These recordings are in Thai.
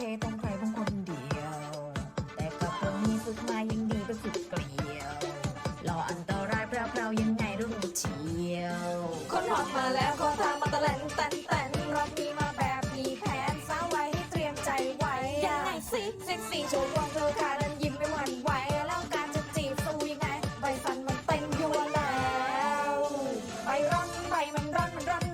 เทต้องใครบางคนเดียว แต่กับเพิ่งมีฝึกมายังดีไปฝึกเกลียวรออันตรายเพราวๆยังไงรู้เชียว คนหอดมาแล้วขอทางมาตะแลนแตนแตนรอบนี้มาแบบมีแผนสาวไว้ให้เตรียมใจไว้ยังไงสิเซ็กซี่โชว์วงเธอค่ะนั้นยิ้มไม่หวั่นไหวแล้วการจะจีบสู้ยังไงใบสันมันเต็มยัวแล้วใบร้อนใบมันร้อนมันร้อน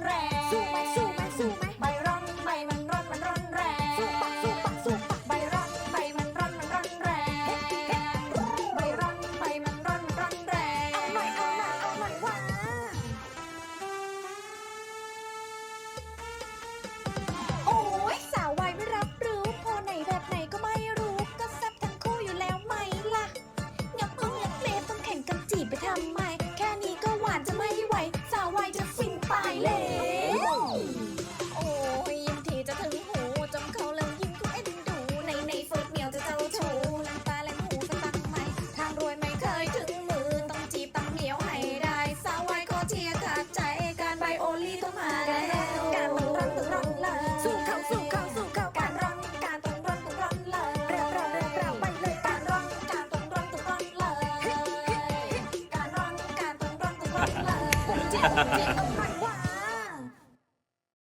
มาแล้วการต้องร้อนต้องร้อนเลยสู้เขาสู้เขาสู้เขาการร้อนการต้องร้อนต้องร้อนเลยเร็วเร็วเร็วเร็วไปเลยการร้อนการต้องร้อนต้องร้อนเลยการร้อนการต้องร้อนต้องร้อนเลย